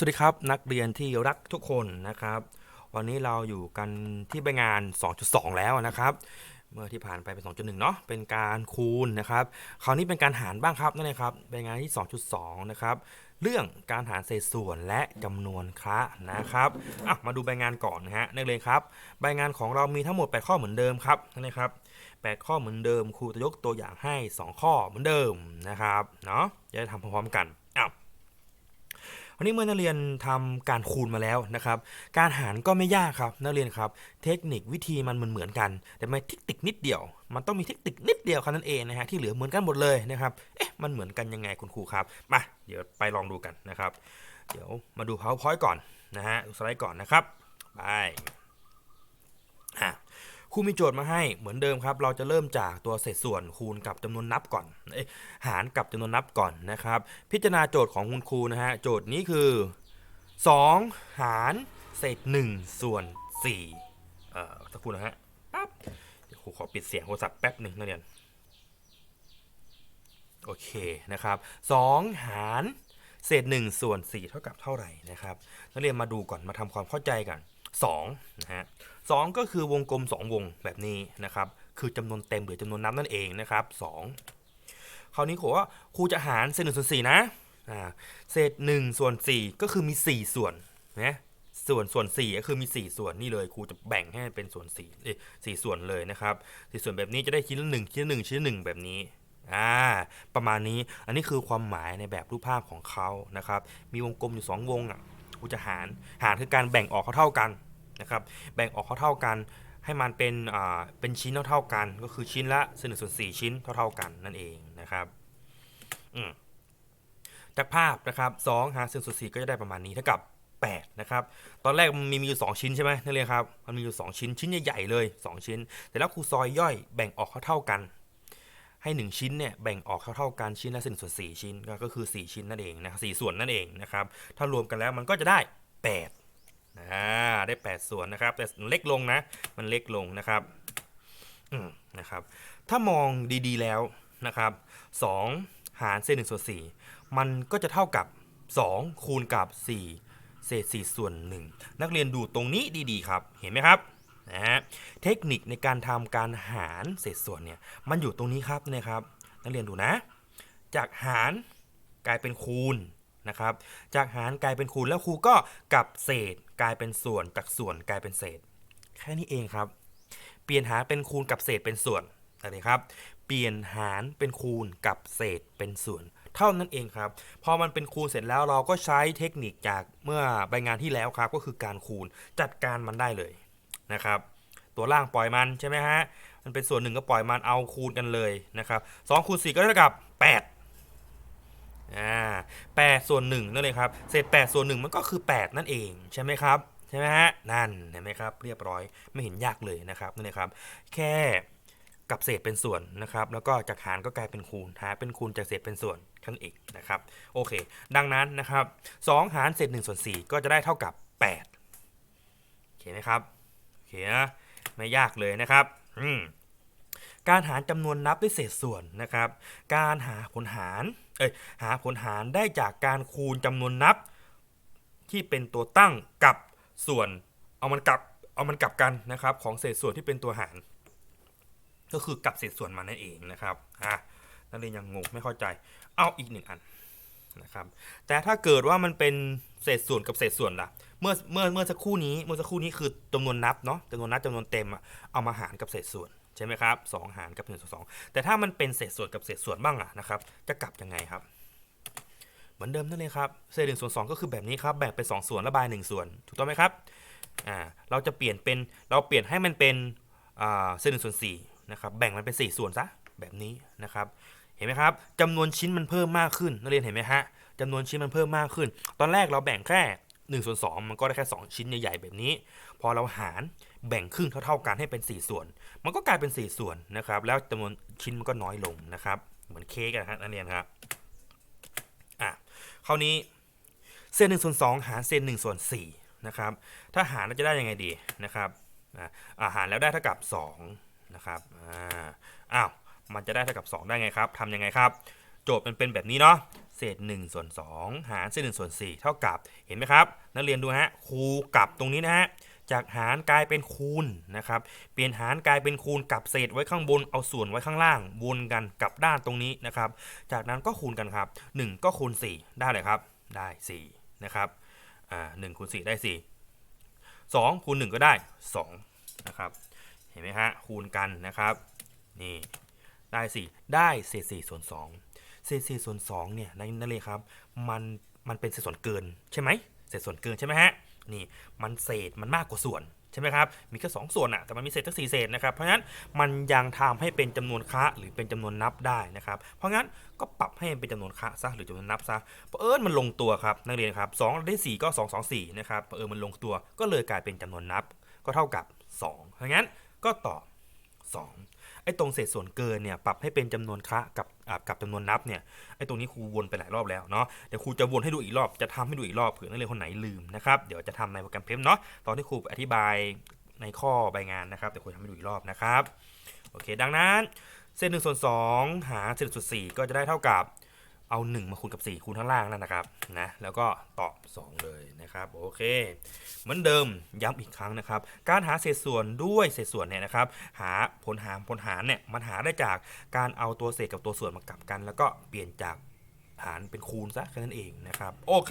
สวัสดีครับนักเรียนที่รักทุกคนนะครับ วันนี้เราอยู่กันที่ใบงาน 2.2 แล้วนะครับ เมื่อที่ผ่านไปเป็น 2.1 เนาะเป็นการคูณนะครับ คราวนี้เป็นการหารบ้างครับนั่นเองครับใบงานที่ 2.2 นะครับ เรื่องการหารเศษส่วนและจำนวนคะนะครับอะมาดูใบงานก่อนนะฮะนักเรียนครับใบงานของเรามีทั้งหมด 8 ข้อเหมือนเดิมครับนั่นเองครับ 8 ข้อเหมือนเดิมครูจะยกตัวอย่างให้ 2 ข้อเหมือนเดิมนะครับเนาะจะได้ทำพร้อมๆกัน วันนี้เมื่อนักเรียนทำการคูณมาแล้วนะครับ การหารก็ไม่ยากครับนักเรียนครับ เทคนิควิธีมันเหมือนเหมือนกัน แต่ไม่เทคนิคนิดเดียว มันต้องมีเทคนิคนิดเดียวแค่นั้นเองนะฮะที่เหลือเหมือนกันหมดเลยนะครับ เอ๊ะมันเหมือนกันยังไงคุณครูครับ มาเดี๋ยวไปลองดูกันนะครับ เดี๋ยวมาดู powerpoint ก่อนนะฮะสไลด์ก่อนนะครับไปอะ ครูมีโจทย์มาให้เหมือนเดิมครับ เราจะเริ่มจากตัวเศษส่วนคูณกับจำนวนนับก่อนหารกับจำนวนนับก่อนนะครับ พิจารณาโจทย์ของคุณครูนะฮะโจทย์นี้คือ 2 หารเศษ1ส่วน4เอ่อสักครู่นะฮะปั๊บเดี๋ยวครูขอปิดเสียงโทรศัพท์แป๊บหนึ่งนักเรียนโอเคนะครับ2หารเศษ1ส่วน4เท่ากับเท่าไหร่นะครับนักเรียนมาดูก่อนมาทำความเข้าใจกัน2นะฮะ 2 ก็คือวงกลม 2 วงแบบนี้นะครับ คือจำนวนเต็มหรือจำนวนนับนั่นเองนะครับ 2 คราวนี้ครูว่าครูจะหารเศษ1ส่วน4นะอ่าเศษ1ส่วน4ก็คือมี 4 ส่วนนะส่วนส่วน4ก็คือมี 4 ส่วนนี่เลยครูจะแบ่งให้เป็นส่วน4เอ้สี่ส่วนเลยนะครับสี่ส่วนแบบนี้จะได้ชิ้นละหนึ่งชิ้นละหนึ่งชิ้นละหนึ่งแบบนี้อ่าประมาณนี้อันนี้คือความหมายในแบบรูปภาพของเขานะครับ มีวงกลมอยู่ 2 วงอะครูจะหารหารคือการแบ่งออกเท่าๆกัน นะครับแบ่งออกเท่าๆกัน ให้มันเป็นเป็นชิ้นเท่าๆกัน ก็คือชิ้นละเศษหนึ่งส่วนสี่ชิ้นเท่าๆกันนั่นเองนะครับจากภาพนะครับสองหารเศษส่วนสี่ก็จะได้ประมาณนี้เท่ากับ8นะครับ ตอนแรกมันมีมีอยู่ 2 ชิ้นใช่ไหมนักเรียนครับ มันมีอยู่ 2 ชิ้น ชิ้นใหญ่ๆเลย 2 ชิ้น แต่แล้วครูซอยย่อยแบ่งออกเท่ากัน ให้ 1 ชิ้นเนี่ยแบ่งออกเท่าๆกันชิ้นละเศษหนึ่งส่วน4ชิ้นก็คือ 4 ชิ้นนั่นเองนะสี่ส่วนนั่นเองนะครับ ถ้ารวมกันแล้วมันก็จะได้ 8 อ่าได้ 8 ส่วนนะครับ แต่เล็กลงนะ มันเล็กลงนะครับอืมนะครับ ถ้ามองดีๆแล้วนะครับ 2 หารเศษ1ส่วน4มันก็จะเท่ากับ 2 คูณกับ 4 เศษ4ส่วน 1 นักเรียนดูตรงนี้ดีๆครับ เห็นไหมครับนะฮะเทคนิคในการทำการหารเศษส่วนเนี่ยมันอยู่ตรงนี้ครับนะครับ นักเรียนดูนะ จากหารกลายเป็นคูณนะครับ จากหารกลายเป็นคูณแล้วครูก็กลับเศษ กลายเป็นส่วนจากส่วนกลายเป็นเศษ แค่นี้เองครับ เปลี่ยนหารเป็นคูณกับเศษเป็นส่วนอะไรครับ เปลี่ยนหารเป็นคูณกับเศษเป็นส่วน เท่านั้นเองครับ พอมันเป็นคูณเสร็จแล้วเราก็ใช้เทคนิคจากเมื่อใบงานที่แล้วครับ ก็คือการคูณจัดการมันได้เลยนะครับ ตัวล่างปล่อยมันใช่ไหมฮะมันเป็นส่วนหนึ่งก็ปล่อยมันเอาคูณกันเลยนะครับสองคูณสี่ก็เท่ากับแปด อ่าแปดส่วนหนึ่งนั่นเลยครับ เศษแปดส่วนหนึ่งมันก็คือแปดนั่นเองใช่ไหมครับใช่ไหมฮะนั่นเห็นไหมครับ เรียบร้อยไม่เห็นยากเลยนะครับนั่นเลยครับ แค่กับเศษเป็นส่วนนะครับ แล้วก็จากหารก็กลายเป็นคูณหารเป็นคูณจากเศษเป็นส่วนทั้งเอกนะครับโอเค ดังนั้นนะครับ2หารเศษ1ส่วน4ก็จะได้เท่ากับ8โอเคไหมครับโอเคนะไม่ยากเลยนะครับอืมการหารจำนวนนับด้วยเศษส่วนนะครับ การหาผลหาร เอ้ยหาผลหารได้จากการคูณจำนวนนับ ที่เป็นตัวตั้งกับส่วนเอามันกลับเอามันกลับกันนะครับ ของเศษส่วนที่เป็นตัวหาร ก็คือกลับเศษส่วนมานั่นเองนะครับอะนักเรียนยังงงไม่เข้าใจ เอาอีกหนึ่งอันนะครับ แต่ถ้าเกิดว่ามันเป็นเศษส่วนกับเศษส่วนล่ะ เมื่อเมื่อเมื่อสักครู่นี้เมื่อสักครู่นี้คือจำนวนนับเนาะจำนวนนับจำนวนเต็มอะเอามาหารกับเศษส่วน ใช่ไหมครับสองหารกับหนึ่งส่วนสองแต่ถ้ามันเป็นเศษส่วนกับเศษส่วนบ้างอะนะครับ จะกลับยังไงครับ เหมือนเดิมนั่นเลยครับเศษหนึ่งส่วนสองก็คือแบบนี้ครับแบ่งเป็นสองส่วนระบายหนึ่งส่วน ถูกต้องไหมครับอ่าเราจะเปลี่ยนเป็นเราเปลี่ยนให้มันเป็นอ่าเศษหนึ่งส่วนสี่นะครับแบ่งมันเป็นสี่ส่วนซะแบบนี้นะครับ เห็นไหมครับจำนวนชิ้นมันเพิ่มมากขึ้นนักเรียนเห็นไหมฮะจำนวนชิ้นมันเพิ่มมากขึ้น ตอนแรกเราแบ่งแค่1ส่วน2มันก็ได้แค่ 2 ชิ้นใหญ่ๆแบบนี้ พอเราหาร แบ่งครึ่งเท่าๆกันให้เป็น 4 ส่วน มันก็กลายเป็น 4 ส่วนนะครับ แล้วจำนวนชิ้นมันก็น้อยลงนะครับ เหมือนเค้กอะฮะนักเรียนครับอะคราวนี้เศษหนึ่งส่วนสองหารเศษหนึ่งส่วนสี่นะครับ ถ้าหารเราจะได้ยังไงดีนะครับอะอ่าหารแล้วได้เท่ากับ2นะครับอ่าอ้าวมันจะได้เท่ากับ 2 ได้ไงครับทำยังไงครับ โจทย์มันเป็นแบบนี้เนาะเศษ1ส่วน2หารเศษ1ส่วน4เท่ากับเห็นไหมครับ นักเรียนดูฮะคูกลับตรงนี้นะฮะ จากหารกลายเป็นคูณนะครับเปลี่ยนหารกลายเป็นคูณกับเศษไว้ข้างบนเอาส่วนไว้ข้างล่างวนกันกับด้านตรงนี้นะครับ จากนั้นก็คูณกันครับ 1 ก็คูณ 4 ได้เลยครับ ได้4นะครับอ่า1คูณ4ได้ 4 2คูณ1ก็ได้2นะครับเห็นไหมฮะคูณกันนะครับนี่ได้4ได้เศษ4ส่วน2เศษ4ส่วน2เนี่ยนั่นนั่นเลยครับมันมันเป็นเศษส่วนเกินใช่ไหมเศษส่วนเกินใช่ไหมฮะ นี่มันเศษมันมากกว่าส่วนใช่ไหมครับ มีแค่สองส่วนอะแต่มันมีเศษทั้งสี่เศษนะครับ เพราะฉะนั้นมันยังทำให้เป็นจำนวนคะหรือเป็นจำนวนนับได้นะครับ เพราะงั้นก็ปรับให้เป็นจำนวนคะซะหรือจำนวนนับซะเพราะเอิญมันลงตัวครับนักเรียนครับสองได้สี่ก็สองสองสี่นะครับเอิญมันลงตัวก็เลยกลายเป็นจำนวนนับก็เท่ากับ2เพราะงั้นก็ตอบ2 อ้ตรงเศษส่วนเกินเนี่ยปรับให้เป็นจำนวนคะกับกับจำนวนนับเนี่ยไอ้ตรงนี้ครูวนไปหลายรอบแล้วเนาะเดี๋ยวครูจะวนให้ดูอีกรอบจะทำให้ดูอีกรอบเผื่อนักเรียนคนไหนลืมนะครับเดี๋ยวจะทำในโปรแกรมเพมเนาะตอนที่ครูอธิบายในข้อใบงานนะครับเดี๋ยวครูทำให้ดูอีกรอบนะครับโอเค ดังนั้นเศษหนึ่งส่วนสองหาเศษส่วนสี่ก็จะได้เท่ากับ เอา 1 มาคูณกับ 4 คูณข้างล่างนั่นนะครับนะแล้วก็ตอบ 2 เลยนะครับโอเค เหมือนเดิมย้ำอีกครั้งนะครับ การหาเศษส่วนด้วยเศษส่วนเนี่ยนะครับ หาผลหารผลหารเนี่ยมันหาได้จากการเอาตัวเศษกับตัวส่วนมากลับกัน แล้วก็เปลี่ยนจากหารเป็นคูณซะแค่นั้นเองนะครับโอเค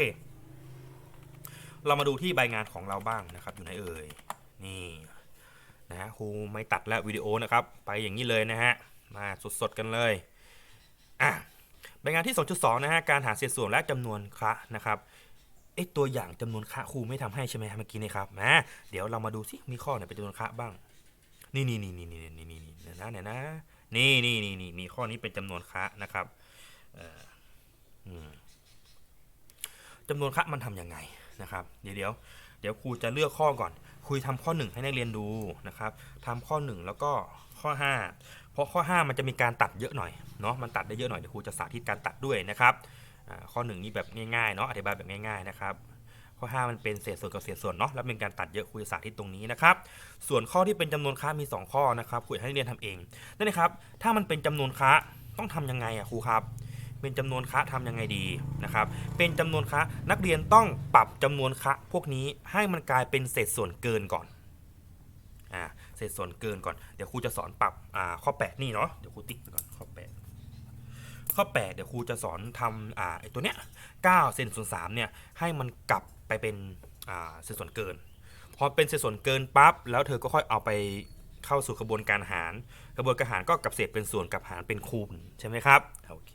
เรามาดูที่ใบงานของเราบ้างนะครับ อยู่ไหนเอ่ยนี่นะฮะครูไม่ตัดแล้ววิดีโอนะครับ ไปอย่างนี้เลยนะฮะมาสดๆกันเลยอะายงานที่ 2.2 นะฮะ การหาเศษส่วนและจำนวนคะนะครับเอ๊ะตัวอย่างจำนวนคะครูไม่ทำให้ใช่ไหมเมื่อกี้นี่ครับนะเดี๋ยวเรามาดูสิมีข้อไหนเป็นจำนวนคะบ้าง นี่นี่นี่นี่นี่นี่นี่นี่เนี่ยนะเนี่ยนะนี่นี่นี่นี่มีข้อนี้เป็นจำนวนคะนะครับจำนวนคะมันทำยังไง นะครับ เดี๋ยวเดี๋ยวเดี๋ยวครูจะเลือกข้อก่อน คุยทำข้อ 1 ให้นักเรียนดูนะครับทำข้อ 1 แล้วก็ข้อ 5 เพราะข้อ 5 มันจะมีการตัดเยอะหน่อยเนาะมันตัดได้เยอะหน่อยเดี๋ยวครูจะสาธิตการตัดด้วยนะครับข้อ 1 นี่แบบง่ายๆเนาะอธิบายแบบง่ายๆนะครับข้อ 5 มันเป็นเศษส่วนกับเศษส่วนเนาะแล้วเป็นการตัดเยอะครูจะสาธิตตรงนี้นะครับ ส่วนข้อที่เป็นจำนวนค้ามี 2 ข้อนะครับครูอยให้นักเรียนทำเองนั่นนะครับ ถ้ามันเป็นจำนวนค้าต้องทำยังไงอะครูครับ เป็นจำนวนคะทำยังไงดีนะครับ เป็นจำนวนคะนักเรียนต้องปรับจำนวนคะพวกนี้ให้มันกลายเป็นเศษส่วนเกินก่อนอ่าเศษส่วนเกินก่อน เดี๋ยวครูจะสอนปรับอ่าข้อ 8 นี่เนาะ เดี๋ยวครูติ๊กไปก่อนข้อ 8 ข้อ 8 เดี๋ยวครูจะสอนทำอ่าไอตัวเนี้ย9เศษส่วน3เนี่ยให้มันกลับไปเป็นอ่าเศษส่วนเกิน พอเป็นเศษส่วนเกินปั๊บแล้วเธอก็ค่อยเอาไปเข้าสู่กระบวนการหาร กระบวนการหารก็กับเศษเป็นส่วนกับหารเป็นคูณใช่ไหมครับ โอเค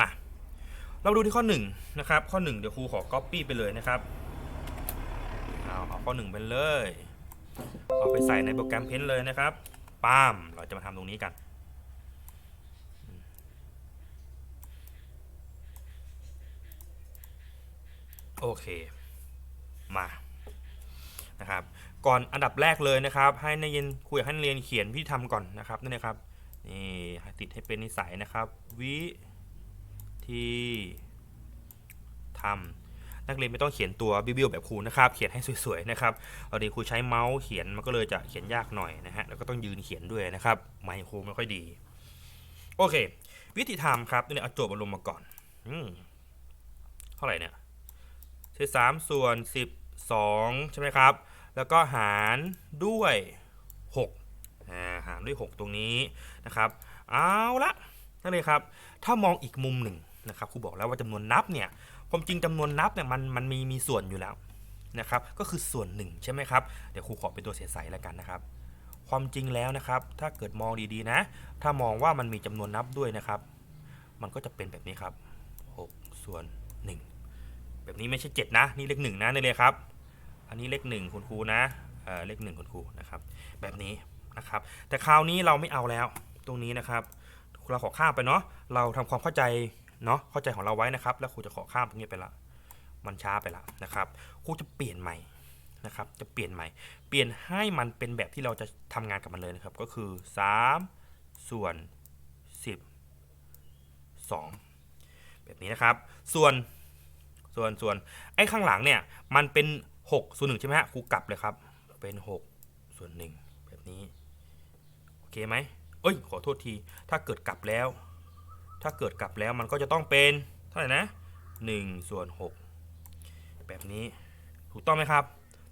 มา เราดูที่ข้อ1นะครับข้อ 1 เดี๋ยวครูขอ Copy ไปเลยนะครับเอาเอาข้อ 1 ไปเลย เอาไปใส่ในโปรแกรมเพ้นเลยนะครับปามเราจะมาทำตรงนี้กันโอเคมานะครับก่อนอันดับแรกเลยนะครับ ให้นักเรียนคุยให้นักเรียนเขียนพี่ทำก่อนนะครับนี่นะครับนี่ติดให้เป็นนิสัยนะครับวิ ที่ทำนักเรียนไม่ต้องเขียนตัวบิ้วๆแบบครูนะครับ เขียนให้สวยๆนะครับเอาดีครูใช้เมาส์เขียนมันก็เลยจะเขียนยากหน่อยนะฮะแล้วก็ต้องยืนเขียนด้วยนะครับไมค์ครไม่ค่อยดี โอเค วิธีทำครับนี่เอาโจทย์มาลงมาก่อนอืมเท่าไหร่เนี่ยเศษสามส่วนสิบสองใช่ไหมครับ แล้วก็หารด้วยหกหารด้วยหกตรงนี้นะครับ เอาละนั่นเลยครับ ถ้ามองอีกมุมหนึ่ง นะครับครูบอกแล้วว่าจำนวนนับเนี่ยความจริงจำนวนนับเนี่ยมันมันมีมีส่วนอยู่แล้วนะครับก็คือส่วนหนึ่งใช่ไหมครับเดี๋ยวครูขอเป็นตัวเสียใสแล้วกันนะครับ ความจริงแล้วนะครับ ถ้าเกิดมองดีๆนะ ถ้ามองว่ามันมีจำนวนนับด้วยนะครับ มันก็จะเป็นแบบนี้ครับ6ส่วน 1 แบบนี้ไม่ใช่ 7 นะ นี่เลขหนึ่งนะนี่เลยครับ อันนี้เลขหนึ่งคุณครูนะเออเลขหนึ่งคุณครูนะครับ แบบนี้นะครับ แต่คราวนี้เราไม่เอาแล้วตรงนี้นะครับเราขอข้ามไปเนาะเราทำความเข้าใจ เนาะเข้าใจของเราไว้นะครับ แล้วครูจะขอข้ามตรงนี้ไปละ มันช้าไปละนะครับครูจะเปลี่ยนใหม่นะครับ จะเปลี่ยนใหม่ เปลี่ยนให้มันเป็นแบบที่เราจะทำงานกับมันเลยนะครับ ก็คือ 3 ส่วน 10 2 แบบนี้นะครับ ส่วนส่วนส่วนไอ้ข้างหลังเนี่ยมันเป็น6ส่วน1ใช่ไหมฮะครูกลับเลยครับ เป็น 6 ส่วน1แบบนี้ โอเคไหมเอ้ยขอโทษที ถ้าเกิดกลับแล้ว ถ้าเกิดกลับแล้วมันก็จะต้องเป็นเท่าไหร่นะ1ส่วน6แบบนี้ถูกต้องไหมครับ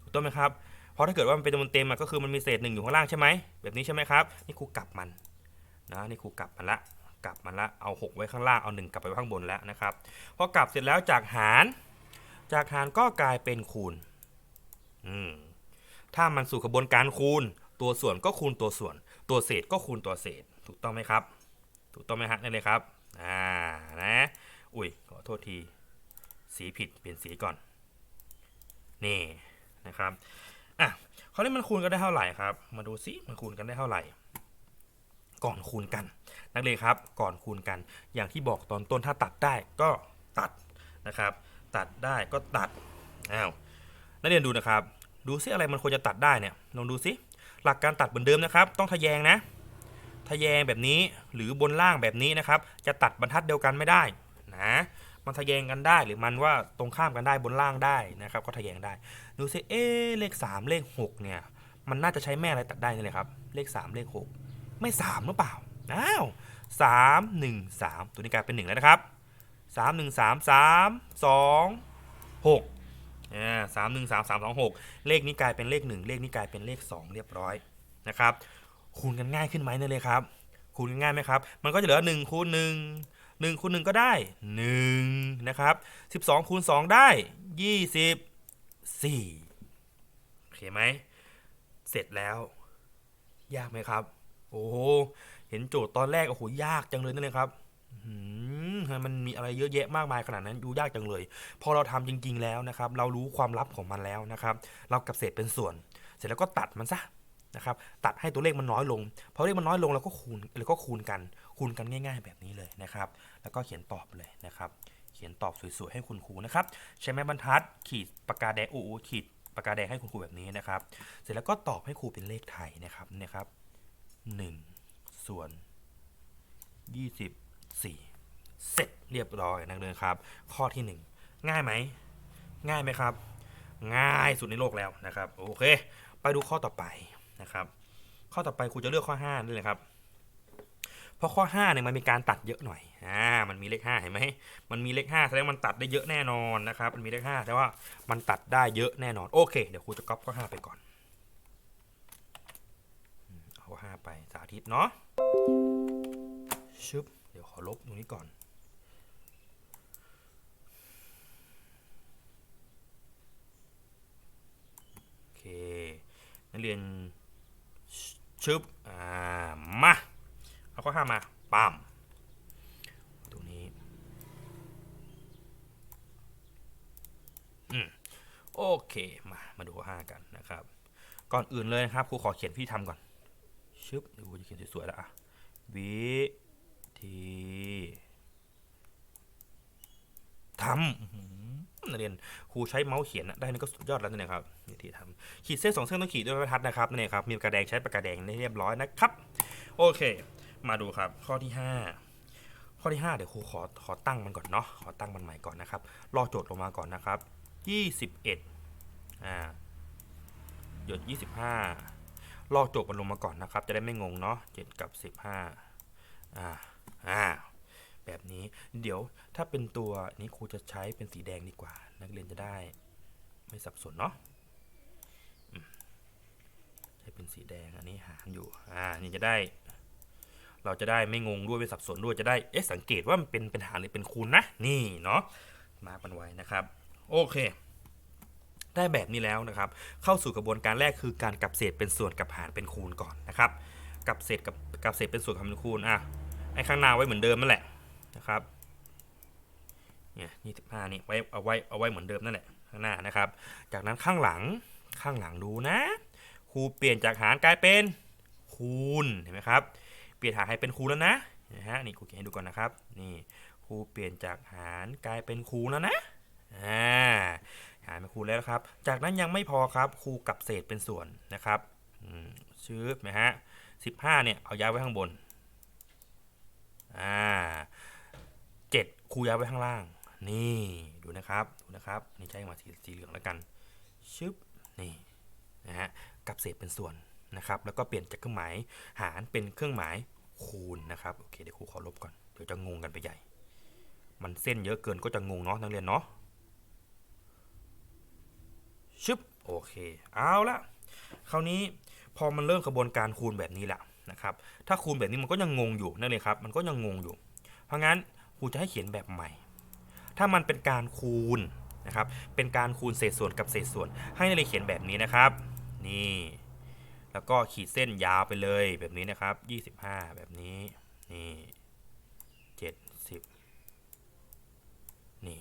ถูกต้องไหมครับ เพราะถ้าเกิดว่ามันเป็นจำนวนเต็มมันก็คือมันมีเศษหนึ่งอยู่ข้างล่างใช่ไหมแบบนี้ใช่ไหมครับนี่ครูกลับมันนะนี่ครูกลับมันละกลับมันละเอา 6 ไว้ข้างล่างเอา 1 กลับไปข้างบนแล้วนะครับพอกลับเสร็จแล้วจากหาร จากหารก็กลายเป็นคูณอืมถ้ามันสู่กระบวนการคูณ ตัวส่วนก็คูณตัวส่วน ตัวเศษก็คูณตัวเศษ ถูกต้องไหมครับ ถูกต้องไหมฮะนั่เลยครับ อ่านะ อุ้ยขอโทษที สีผิดเปลี่ยนสีก่อน นี่นะครับอะคราวนี้มันคูณกันได้เท่าไหร่ครับ มาดูซิมันคูณกันได้เท่าไหร่ ก่อนคูณกัน นักเรียนครับ ก่อนคูณกัน อย่างที่บอกตอนต้นถ้าตัดได้ก็ตัดนะครับ ตัดได้ก็ตัดอ้าวนักเรียนดูนะครับ ดูซิอะไรมันควรจะตัดได้เนี่ยลองดูซิหลักการตัดเหมือนเดิมนะครับ ต้องทะแยงนะ ทะแยงแบบนี้หรือบนล่างแบบนี้นะครับ จะตัดบรรทัดเดียวกันไม่ได้นะมันทะแยงกันได้หรือมันว่าตรงข้ามกันได้บนล่างได้นะครับ ก็ทะแยงได้ดูซิเอ๊เลข 3 เลข 6 เนี่ย มันน่าจะใช้แม่อะไรตัดได้นี่เลยครับ เลข 3 เลข 6 ไม่ 3 หรือเปล่าอ้าวสามหนึ่งสามตัวนี้กลายเป็นหนึ่งแล้วนะครับสามหนึ่งสามสามสองหกอ่าสามหนึ่งสามสามสองหกเลขนี้กลายเป็นเลขหนึ่งเลขนี้กลายเป็นเลขสองเรียบร้อยนะครับ คูณกันง่ายขึ้นไหมเนี่ยเลยครับ คูณกันง่ายไหมครับ มันก็จะเหลือหนึ่งคูณหนึ่งหนึ่งคูณหนึ่งก็ได้หนึ่งนะครับสิบสองคูณสองได้ยี่สิบสี่โอเคไหม เสร็จแล้ว ยากไหมครับ โอ้โหเห็นโจทย์ตอนแรกโอ้โหยากจังเลยนั่นเลยครับมันมีอะไรเยอะแยะมากมายขนาดนั้นดูยากจังเลย พอเราทำจริง ๆ แล้วนะครับ เรารู้ความลับของมันแล้วนะครับ เรากับเศษเป็นส่วน เสร็จแล้วก็ตัดมันซะ นะครับตัดให้ตัวเลขมันน้อยลงพอเลขมันน้อยลงเราก็คูณเราก็คูณกัน คูณกันง่าย ๆ แบบนี้เลยนะครับ แล้วก็เขียนตอบเลยนะครับ เขียนตอบสวยๆให้คุณครูนะครับ ใช้ไม้บรรทัด ขีดปากกาแดงอูขีดปากกาแดงให้คุณครูแบบนี้นะครับ เสร็จแล้วก็ตอบให้ครูเป็นเลขไทยนะครับนี่ยครับหนึ่งส่วน24เสร็จเรียบร้อยนักเรียนครับ ข้อที่1ง่ายไหม ง่ายไหมครับ ง่ายสุดในโลกแล้วนะครับ โอเค ไปดูข้อต่อไป นะครับ ข้อต่อไปครูจะเลือกข้อ5นี่เลยครับ เพราะข้อ5เนี่ยมันมีการตัดเยอะหน่อย อ่า มันมีเลข5เห็นไหม มันมีเลข5แสดงมันตัดได้เยอะแน่นอนนะครับ มันมีเลข5แต่ว่ามันตัดได้เยอะแน่นอน โอเค เดี๋ยวครูจะก๊อปข้อ5ไปก่อน เอาข้อ5ไปสาธิตเนาะ ชึบ เดี๋ยวขอลบตรงนี้ก่อนโอเคนักเรียน ชึบอ่ามา เอาข้อห้ามาปั๊มตรงนี้อืมโอเคมามาดูข้อห้ากันนะครับ ก่อนอื่นเลยนะครับครูขอเขียนพี่ทำก่อนชึบดูจะเขียนสวยๆแล้วอะวิธีทำ นักเรียนครูใช้เมาส์เขียนได้นี่ก็สุดยอดแล้วนี่ครับวิธีทำขีดเส้นสองเส้นต้องขีดด้วยบรรทัดนะครับนั่ครับ มีปากกาแดงใช้ปากกาแดงได้เรียบร้อยนะครับ โอเค มาดูครับ ข้อที่ 5 ข้อที่ 5 เดี๋ยวครูขอขอตั้งมันก่อนเนาะขอตั้งมันใหม่ก่อนนะครับรอโจทย์ลงมาก่อนนะครับ 21อ่าหยด25ลอกโจทย์มันลงมาก่อนนะครับ จะได้ไม่งงเนาะ7กับ 15อ่าอ่า แบบนี้ เดี๋ยวถ้าเป็นตัวนี้ครูจะใช้เป็นสีแดงดีกว่า นักเรียนจะได้ ไม่สับสนเนาะใช้เป็นสีแดงอันนี้หารอยู่ อ่า นี่จะได้ เราจะได้ไม่งงด้วยไม่สับสนด้วยจะได้เอ๊ะสังเกตว่ามันเป็นเป็นหารหรือเป็นคูณนะนี่เนาะมากันไว้นะครับ โอเคได้แบบนี้แล้วนะครับ เข้าสู่กระบวนการแรกคือการกลับเศษเป็นส่วนกับหารเป็นคูณก่อนนะครับ กลับเศษกับกลับเศษเป็นส่วนกับเป็นคูณ อะ ไอ้ข้างหน้าไว้เหมือนเดิมนั่นแหละ นะครับเนี่ยยี่สิบห้านี่ไว้เอาไว้เอาไว้เหมือนเดิมนั่นแหละข้างหน้านะครับ จากนั้นข้างหลังข้างหลังดูนะครูเปลี่ยนจากหารกลายเป็นคูณเห็นไหมครับ เปลี่ยนหารให้เป็นคูณแล้วนะนะฮะนี่ครูเขียนให้ดูก่อนนะครับนี่ครูเปลี่ยนจากหารกลายเป็นคูณแล้วนะอ่าหารเป็นคูณแล้วครับ จากนั้นยังไม่พอครับครูกับเศษเป็นส่วนนะครับอืมชืบนะฮะสิบห้าเนี่ยเอาย้ายไว้ข้างบนอ่า ครูย้ายไว้ข้างล่าง นี่ดูนะครับดูนะครับ นี่ใช้มาสีสีเหลืองแล้วกันชึบนี่นะฮะกับเศษเป็นส่วนนะครับ แล้วก็เปลี่ยนจากเครื่องหมายหารเป็นเครื่องหมายคูณนะครับโอเคเดี๋ยวครูขอลบก่อนเดี๋ยวจะงงกันไปใหญ่ มันเส้นเยอะเกินก็จะงงเนาะนักเรียนเนาะชึบโอเค เอาละคราวนี้พอมันเริ่มกระบวนการคูณแบบนี้แหละนะครับ ถ้าคูณแบบนี้มันก็ยังงงอยู่นั่นเลยครับ มันก็ยังงงอยู่ เพราะงั้น ครูจะให้เขียนแบบใหม่ ถ้ามันเป็นการคูณนะครับ เป็นการคูณเศษส่วนกับเศษส่วน ให้นักเรียนเขียนแบบนี้นะครับ นี่ แล้วก็ขีดเส้นยาวไปเลยแบบนี้นะครับ 25 แบบนี้ นี่70นี่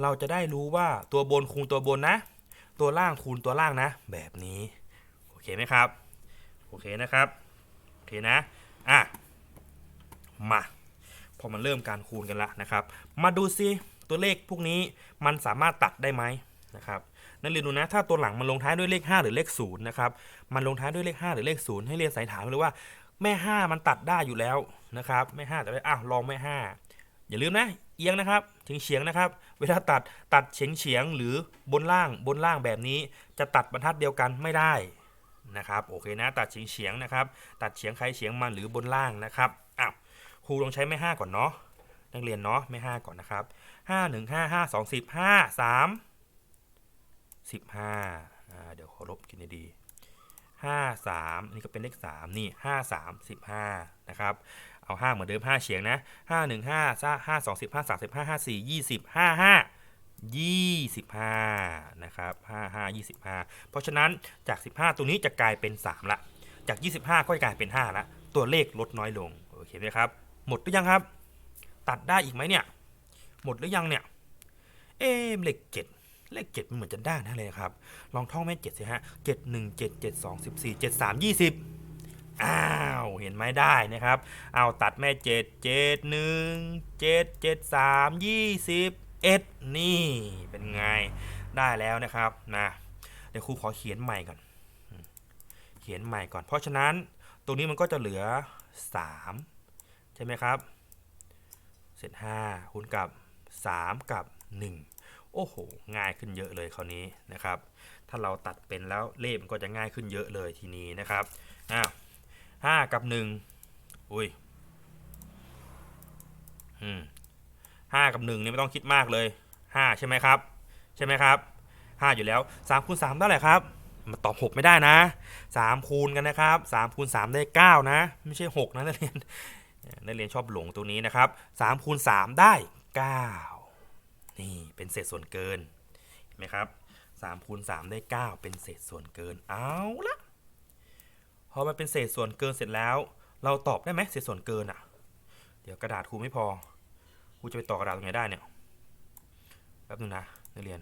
เราจะได้รู้ว่าตัวบนคูณตัวบนนะ ตัวล่างคูณตัวล่างนะ แบบนี้ โอเคไหมครับ โอเคนะครับ โอเคนะ อะ มา พอมันเริ่มการคูณกันแล้วนะครับ มาดูซิตัวเลขพวกนี้มันสามารถตัดได้ไหมนะครับนั่นเรียนดูนะ ถ้าตัวหลังมันลงท้ายด้วยเลข 5 หรือเลข0นะครับ มันลงท้ายด้วยเลข 5 หรือเลข0ให้เรียนสายถามเลยว่าแม่ 5 มันตัดได้อยู่แล้วนะครับ แม่ 5 แต่ได้อ้าวลองแม่ 5 อย่าลืมนะ เอียงนะครับถึงเฉียงนะครับ เวลาตัดตัดเฉียงเฉียงหรือบนล่างบนล่างแบบนี้ จะตัดบรรทัดเดียวกันไม่ได้นะครับ โอเคนะ ตัดเฉียงเฉียงนะครับ ตัดเฉียงใครเฉียงมันหรือบนล่างนะครับ ครูลองใช้แม่ 5 ก่อนเนาะนักเรียนเนาะไม่ห้าก่อนนะครับห้าหนึ่งห้าห้าสองสิบห้าสามสิบห้าอ่าเดี๋ยวขอลบกินดีห้าสามนี่ก็เป็นเลขสามนี่ห้าสามสิบห้านะครับ เอาห้าเหมือนเดิมห้าเฉียงนะห้าหนึ่งห้าห้าสองสิบห้าสามสิบห้าห้าสี่ยี่สิบห้าห้ายี่สิบห้านะครับห้าห้ายี่สิบห้าเพราะฉะนั้นจากสิบห้าตัวนี้จะกลายเป็นสามละ จากยี่สิบห้าก็จะกลายเป็นห้าละ ตัวเลขลดน้อยลง โอเคไหมครับ หมดหรือยังครับ ตัดได้อีกไหมเนี่ย หมดหรือยังเนี่ย เอ๊ะเลขเจ็ดเลขเจ็ดมันเหมือนจะได้นะเลยครับ ลองท่องแม่เจ็ดสิฮะเจ็ดหนึ่งเจ็ดเจ็ดสองสิบสี่เจ็ดสามยี่สิบอ้าว เห็นไหมได้นะครับ เอาตัดแม่เจ็ดเจ็ดหนึ่งเจ็ดเจ็ดสามยี่สิบเอ็ดนี่เป็นไงได้แล้วนะครับนะเดี๋ยวครูขอเขียนใหม่ก่อน เขียนใหม่ก่อน เพราะฉะนั้นตรงนี้มันก็จะเหลือสาม ใช่ไหมครับเศษ5คูณกับ 3 กับ 1 โอ้โห ง่ายขึ้นเยอะเลยคราวนี้นะครับ ถ้าเราตัดเป็นแล้วเลขมันก็จะง่ายขึ้นเยอะเลยทีนี้นะครับอ้าวห้ากับ1อุ้ยอืมห้ากับ1เนี่ยไม่ต้องคิดมากเลย5ใช่ไหมครับ ใช่ไหมครับ5อยู่แล้ว3คูณ3เท่าไหร่ครับมาตอบ6ไม่ได้นะ3คูณกันนะครับ3คูณ3ได้9นะ ไม่ใช่6นะนักเรียน นักเรียนชอบหลงตรงนี้นะครับ3คูณ3ได้ 9 นี่เป็นเศษส่วนเกินเห็นไหมครับ3คูณ3ได้ 9 เป็นเศษส่วนเกินเอาละพอมันเป็นเศษส่วนเกินเสร็จแล้ว เราตอบได้ไหมเศษส่วนเกินอะ เดี๋ยวกระดาษครูไม่พอครูจะไปต่อกระดาษตรงไหนได้เนี่ยแป๊บนึงนะนักเรียน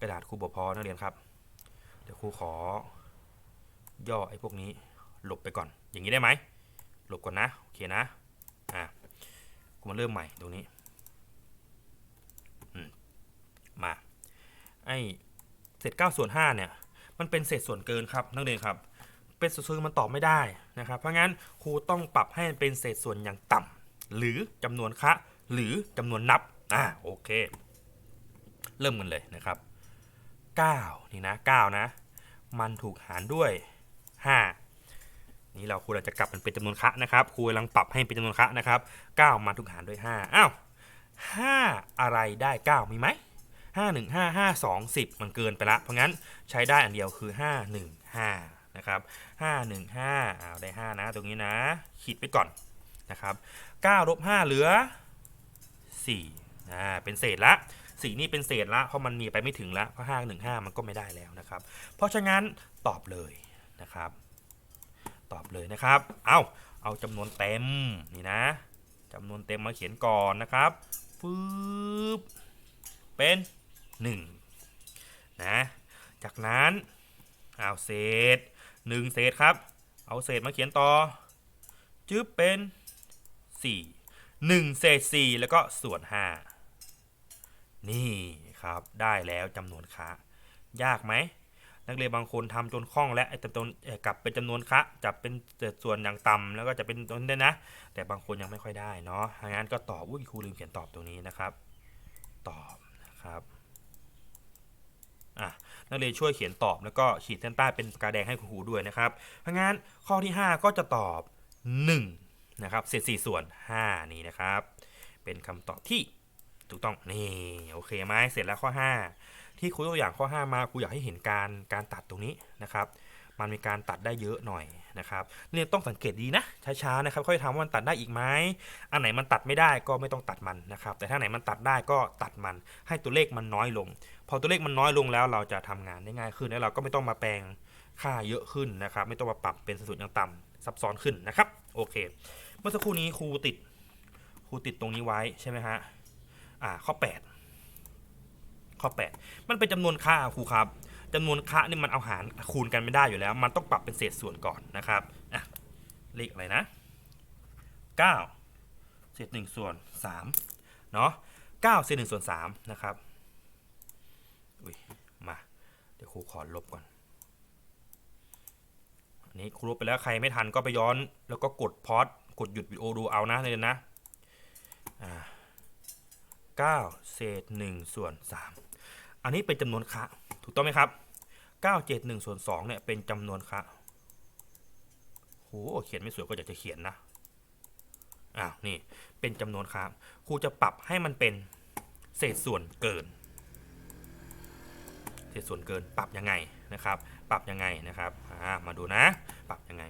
กระดาษครูบอกพอนักเรียนครับ เดี๋ยวครูขอย่อไอ้พวกนี้หลบไปก่อน อย่างนี้ได้ไหมหลบก่อนนะ โอเคนะ อะกูมาเริ่มใหม่ตรงนี้อมมาไอเศษ9ส่วน5เนี่ยมันเป็นเศษส่วนเกินครับนักเรียนครับ เป็นส่วนเกินมันตอบไม่ได้นะครับเพราะงั้นครูต้องปรับให้เป็นเศษส่วนอย่างต่ำหรือจำนวนคะหรือจำนวนนับอ่าโอเค เริ่มกันเลยนะครับ 9 นี่นะ 9 นะ มันถูกหารด้วย 5 นี่เราครูเราจะกลับมันเป็นจำนวนคะนะครับครูกำลังปรับให้เป็นจำนวนคะนะครับ9มาถูกหารด้วย5อ้าว5อะไรได้ 9 มีไหม5 1 5 5 2 10 มันเกินไปละ เพราะงั้นใช้ได้อันเดียวคือ 5 1 5 นะครับ5 1 5อ้าวได้ 5 นะ ตรงนี้นะ ขีดไปก่อนนะครับ9ลบ5เหลือ4อ่าเป็นเศษละสีนี่เป็นเศษละ เพราะมันมีไปไม่ถึงละเพราะ5 1 5 มันก็ไม่ได้แล้วนะครับ เพราะฉะนั้นตอบเลยนะครับ ตอบเลยนะครับ เอาเอาจำนวนเต็มนี่นะจำนวนเต็มมาเขียนก่อนนะครับฟืบเป็น 1 นะ จากนั้นเอาเศษ 1 เศษครับ เอาเศษมาเขียนต่อจึ๊บเป็น 4 1 เศษ 4 แล้วก็ส่วน 5 นี่ครับได้แล้วจำนวนค่ายากไหม นักเรียนบางคนทำจนคล่องและไอ้จำนวนกลับเป็นจำนวนคะจับเป็นส่วนอย่างต่ำแล้วก็จะเป็นตัวนี้นะ แต่บางคนยังไม่ค่อยได้เนาะงั้นก็ตอบอุ้ยครูลืมเขียนตอบตรงนี้นะครับ ตอบนะครับอะนักเรียนช่วยเขียนตอบแล้วก็ขีดเส้นใต้เป็นกาแดงให้ครูด้วยนะครับเพราะงั้นข้อที่ 5 ก็จะตอบ 1 นะครับเศษ4ส่วน 5 นี่นะครับ เป็นคำตอบที่ถูกต้องนี่โอเคไหมเสร็จแล้วข้อ 5 ที่ครูตัวอย่างข้อ 5 มาครูอยากให้เห็นการการตัดตรงนี้นะครับ มันมีการตัดได้เยอะหน่อยนะครับเนี่ยต้องสังเกตดีนะช้าๆนะครับค่อยทำว่ามันตัดได้อีกไหมอันไหนมันตัดไม่ได้ก็ไม่ต้องตัดมันนะครับ แต่ถ้าไหนมันตัดได้ก็ตัดมัน ให้ตัวเลขมันน้อยลง พอตัวเลขมันน้อยลงแล้วเราจะทำงานได้ง่ายขึ้นแล้วเราก็ไม่ต้องมาแปลงค่าเยอะขึ้นนะครับ ไม่ต้องมาปรับเป็นสัดส่วนอย่างต่ำซับซ้อนขึ้นนะครับ โอเค เมื่อสักครู่นี้ครูติดครูติดตรงนี้ไว้ใช่ไหมฮะอ่าข้อ 8 ข้อ 8 มันเป็นจำนวนค่าครูครับจำนวนค่านี่มันเอาหารคูณกันไม่ได้อยู่แล้ว มันต้องปรับเป็นเศษส่วนก่อนนะครับอะเลขอะไรนะ 9 เศษ1ส่วน3เนาะ9เศษ1ส่วน3นะครับอุ้ยมาเดี๋ยวครูขอลบก่อนอันนี้ครูลบไปแล้วใครไม่ทันก็ไปย้อน แล้วก็กดพอดกดหยุดวิดีโอดูเอานะเลยนะอ่า9เศษ1ส่วน3 อันนี้เป็นจำนวนคะถูกต้องไหมครับ 971ส่วน2เนี่ยเป็นจำนวนคะโหเขียนไม่สวยก็อยากจะเขียนนะอ้าวนี่เป็นจำนวนคะครูจะปรับให้มันเป็นเศษส่วนเกิน เศษส่วนเกินปรับยังไงนะครับ ปรับยังไงนะครับามาดูนะ ปรับยังไง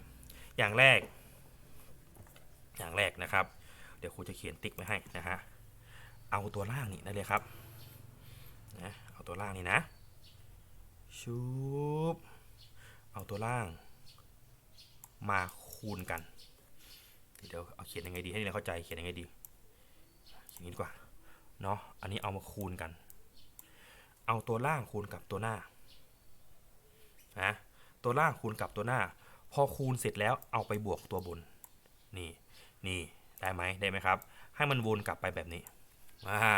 อย่างแรก อย่างแรกนะครับ เดี๋ยวครูจะเขียนติ๊กไว้ให้นะฮะเอาตัวล่างนี่ได้เลยครับ ตัวล่างนี่นะชุบเอาตัวล่าง มาคูณกันเดี๋ยวเอาเขียนยังไงดีให้เรียนเข้าใจเขียนยังไงดีเขียนนี้ดีกว่าเนาะอันนี้เอามาคูณกัน เอาตัวล่างคูณกับตัวหน้านะตัวล่างคูณกับตัวหน้า พอคูณเสร็จแล้วเอาไปบวกตัวบนนี่นี่ได้ไหมได้ไหมครับ ให้มันวนกลับไปแบบนี้ อ่า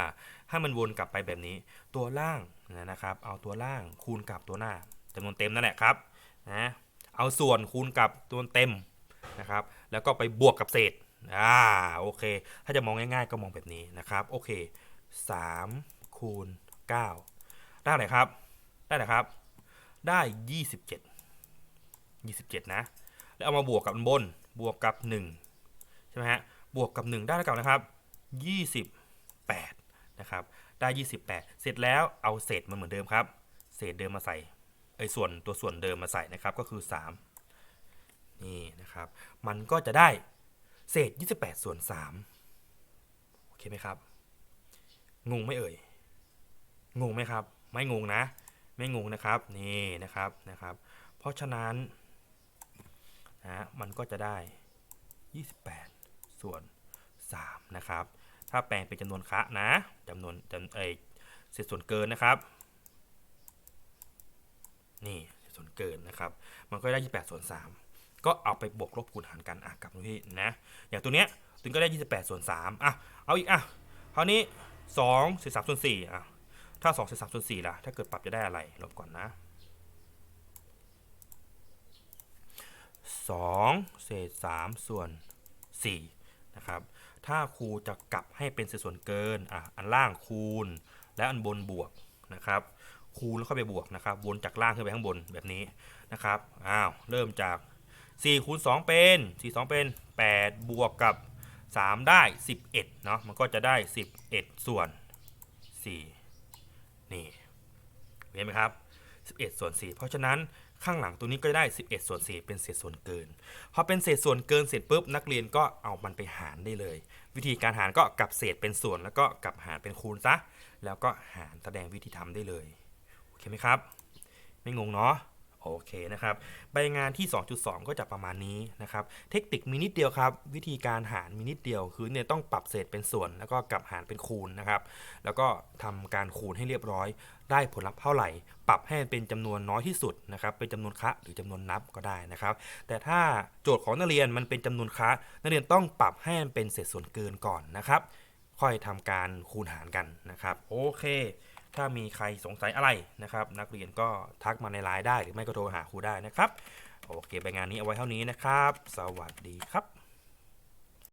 ให้มันวนกลับไปแบบนี้ ตัวล่างนะครับ เอาตัวล่างคูณกับตัวหน้าจำนวนเต็มนั่นแหละครับนะเอาส่วนคูณกับตัวเต็มนะครับ แล้วก็ไปบวกกับเศษอ่าโอเค ถ้าจะมองง่ายๆก็มองแบบนี้นะครับ โอเค3คูณ9ได้ไหนครับ ได้ไหนครับ ได้ 27 27 นะ แล้วเอามาบวกกับบน บวกกับ 1 ใช่ไหมฮะ บวกกับ 1 ได้เท่ากับนะครับ28 นะครับ ได้ 28 เสร็จแล้วเอาเศษมันเหมือนเดิมครับ เศษเดิมมาใส่ไอ้ส่วนตัวส่วนเดิมมาใส่นะครับ ก็คือ 3 นี่นะครับ มันก็จะได้เศษ 28 ส่วน 3 โอเคไหมครับ งงไหม่เอ่ย งงไหมครับ ไม่งงนะ ไม่งงนะครับ นี่นะครับนะครับ เพราะฉะนั้นนะมันก็จะได้ 28 ส่วน 3 นะครับ ถ้าแปลงเป็นจำนวนคะนะจำนวนจำเอเศษส่วนเกินนะครับ นี่เศษส่วนเกินนะครับ มันก็ได้ 28 ส่วน 3 ก็เอาไปบวกลบคูณหารกันอะกลับมาที่นะ อย่างตัวเนี้ยถึงก็ได้ 28 ส่วน 3 อะ เอาอีก อะ คราวนี้2เศษ3ส่วน 4 อะ ถ้า2เศษ3ส่วน 4 ล่ะ ถ้าเกิดปรับจะได้อะไร ลบก่อนนะ2เศษ3ส่วน4นะครับ ถ้าครูจะกลับให้เป็นเศษส่วนเกินอะอันล่างคูณ และอันบนบวกนะครับคูณแล้วเข้าไปบวกนะครับวนจากล่างขึ้นไปข้างบนแบบนี้นะครับอ้าวเริ่มจาก4คูณ2เป็น4 2 เป็น 8 บวกกับ 3 ได้ 11เนาะมันก็จะได้ 11 ส่วน 4 นี่เห็นไหมครับ 11 ส่วน 4 เพราะฉะนั้น ข้างหลังตัวนี้ก็ได้ 11 ส่วน4เป็นเศษส่วนเกิน พอเป็นเศษส่วนเกินเสร็จปุ๊บนักเรียนก็เอามันไปหารได้เลย วิธีการหารก็กลับเศษเป็นส่วนแล้วก็กลับหารเป็นคูณซะ แล้วก็หารแสดงวิธีทำได้เลย โอเคไหมครับ ไม่งงเนาะโอเคนะครับ ใบงานที่ 2.2 ก็จะประมาณนี้นะครับ เทคนิคมีนิดเดียวครับ วิธีการหารมีนิดเดียว คือเนี่ยต้องปรับเศษเป็นส่วน แล้วก็กลับหารเป็นคูณนะครับ แล้วก็ทำการคูณให้เรียบร้อย ได้ผลลัพธ์เท่าไหร่ ปรับให้มันเป็นจำนวนน้อยที่สุดนะครับ เป็นจำนวนคะหรือจำนวนนับก็ได้นะครับ แต่ถ้าโจทย์ของนักเรียนมันเป็นจำนวนคะนักเรียนต้องปรับให้มันเป็นเศษส่วนเกินก่อนนะครับ ค่อยทำการคูณหารกันนะครับ โอเค ถ้ามีใครสงสัยอะไรนะครับ นักเรียนก็ทักมาในไลน์ได้หรือไม่ก็โทรหาครูได้นะครับ โอเคใบงานนี้เอาไว้เท่านี้นะครับ สวัสดีครับ